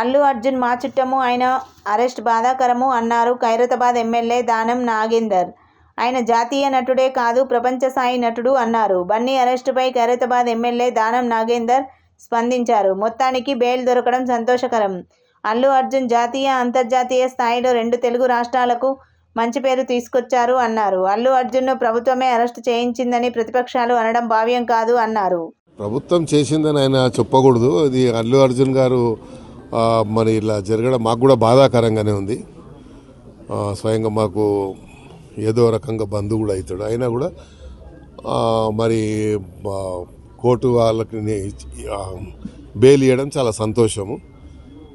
అల్లు అర్జున్ మా చుట్టము ఆయన అరెస్ట్ బాధాకరము అన్నారు ఖైరతాబాద్ ఎమ్మెల్యే దానం నాగేందర్. ఆయన జాతీయ నటుడే కాదు ప్రపంచ స్థాయి నటుడు అన్నారు. బన్నీ అరెస్టుపై ఖైరతాబాద్ ఎమ్మెల్యే దానం నాగేందర్ స్పందించారు. మొత్తానికి బెయిల్ దొరకడం సంతోషకరం. అల్లు అర్జున్ జాతీయ అంతర్జాతీయ స్థాయిలో రెండు తెలుగు రాష్ట్రాలకు మంచి పేరు తీసుకొచ్చారు అన్నారు. అల్లు అర్జున్ను ప్రభుత్వమే అరెస్టు చేయించిందని ప్రతిపక్షాలు అనడం భావ్యం కాదు అన్నారు. ప్రభుత్వం చేసిందని ఆయన చెప్పకూడదు. అది అల్లు అర్జున్ గారు మరి ఇలా జరగడం మాకు కూడా బాధాకరంగానే ఉంది. స్వయంగా మాకు ఏదో రకంగా బంధువు కూడా అవుతాడు. అయినా కూడా మరి కోర్టు వాళ్ళకి బెయిల్ ఇవ్వడం చాలా సంతోషము.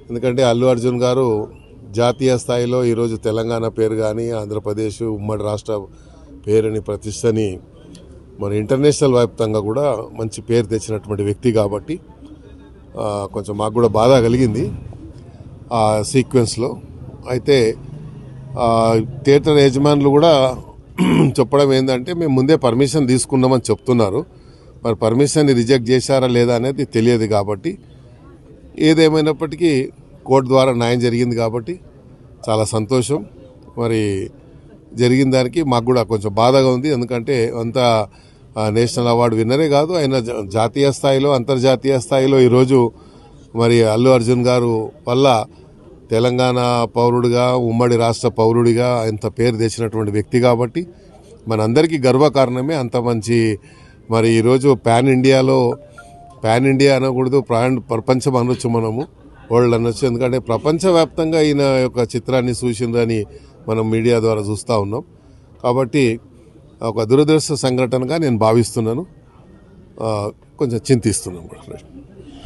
ఎందుకంటే అల్లు అర్జున్ గారు జాతీయ స్థాయిలో ఈరోజు తెలంగాణ పేరు కానీ ఆంధ్రప్రదేశ్ ఉమ్మడి రాష్ట్ర పేరుని ప్రతిష్టని మరి ఇంటర్నేషనల్ వ్యాప్తంగా కూడా మంచి పేరు తెచ్చినటువంటి వ్యక్తి కాబట్టి కొంచెం మాకు కూడా బాధ కలిగింది ఆ సీక్వెన్స్లో. అయితే థియేటర్ యజమానులు కూడా చెప్పడం ఏంటంటే మేము ముందే పర్మిషన్ తీసుకున్నామని చెప్తున్నారు. మరి పర్మిషన్ రిజెక్ట్ చేశారా లేదా అనేది తెలియదు కాబట్టి ఏదేమైనప్పటికీ కోర్టు ద్వారా న్యాయం జరిగింది కాబట్టి చాలా సంతోషం. మరి జరిగిన దానికి మాకు కూడా కొంచెం బాధగా ఉంది. ఎందుకంటే అంత నేషనల్ అవార్డు విన్నరే కాదు ఆయన జాతీయ స్థాయిలో అంతర్జాతీయ స్థాయిలో ఈరోజు మరి అల్లు అర్జున్ గారు వల్ల తెలంగాణ పౌరుడిగా ఉమ్మడి రాష్ట్ర పౌరుడిగా ఇంత పేరు తెచ్చినటువంటి వ్యక్తి కాబట్టి మనందరికీ గర్వకారణమే అంత మంచి మరి ఈరోజు పాన్ ఇండియాలో పాన్ ఇండియా అనకూడదు ప్రాణ ప్రపంచం అనొచ్చు మనము వరల్డ్ అనొచ్చు. ఎందుకంటే ప్రపంచవ్యాప్తంగా ఈయన యొక్క చిత్రాన్ని చూసిందని మనం మీడియా ద్వారా చూస్తూ ఉన్నాం. కాబట్టి ఒక దురదృష్ట సంఘటనగా నేను భావిస్తున్నాను. కొంచెం చింతిస్తున్నాను కూడా.